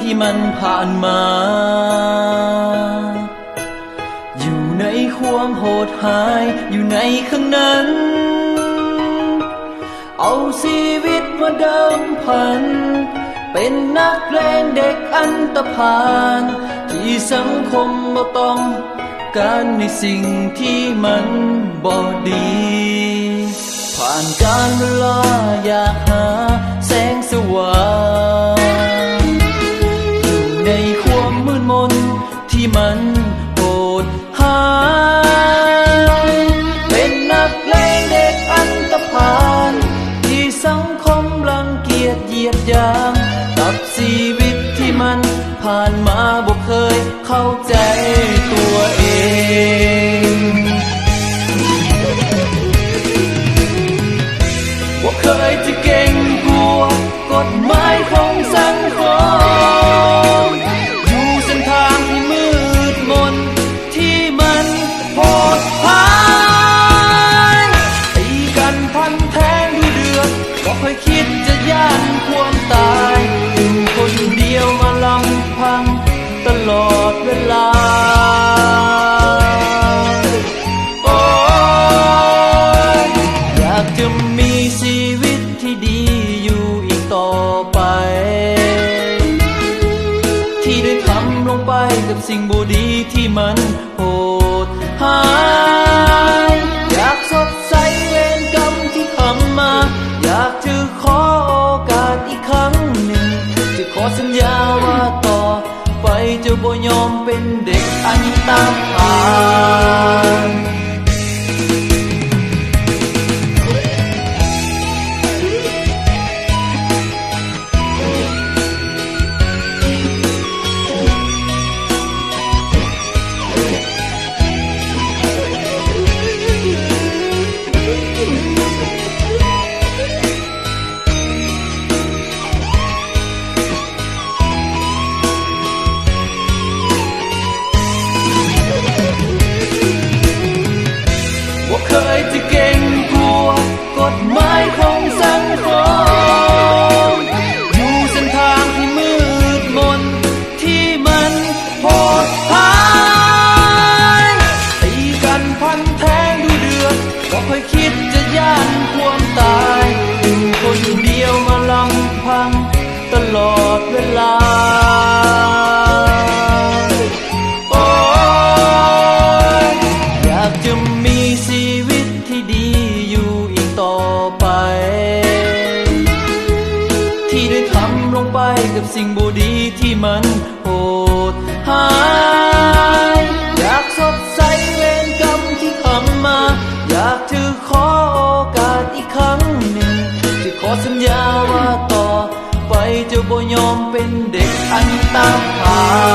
ที่มันผ่านมา อยู่ในความโหดหายอยู่ในข้างนั้น เอาชีวิตมาเดิมพัน เป็นนักเลงเด็กอันตรพาน ที่สังคมบ่ต้องการในสิ่งที่มันบ่ดี ผ่านการเวลาอยากหาแสงสว่าง ผ่านมาบ่เคยเข้า ตลอดเวลา โอ้ยอยากจะมีชีวิตที่ดีอยู่อีกต่อไป ที่ได้ทำลงไปกับสิ่งบูดีที่มันโหดหายอยากสดใสเวรกรรมที่ทำมา อยากจะขอโอกาสอีกครั้งหนึ่ง จะขอสัญญาว่า จะบ่ยอมเป็นเด็กอันตามผ่าน ดือก็เคยคิดจะย่านความตายอยู่คนเดียวมาลำพังตลอดเวลาโอ้ยอยากจะมีชีวิตที่ดีอยู่อีกต่อไป ที่ได้ทำลงไปกับสิ่งบูดีที่มันโหดหาย อสัญญาว่าต่อไปจะบ่ยอมเป็นเด็กอันตามผ่าน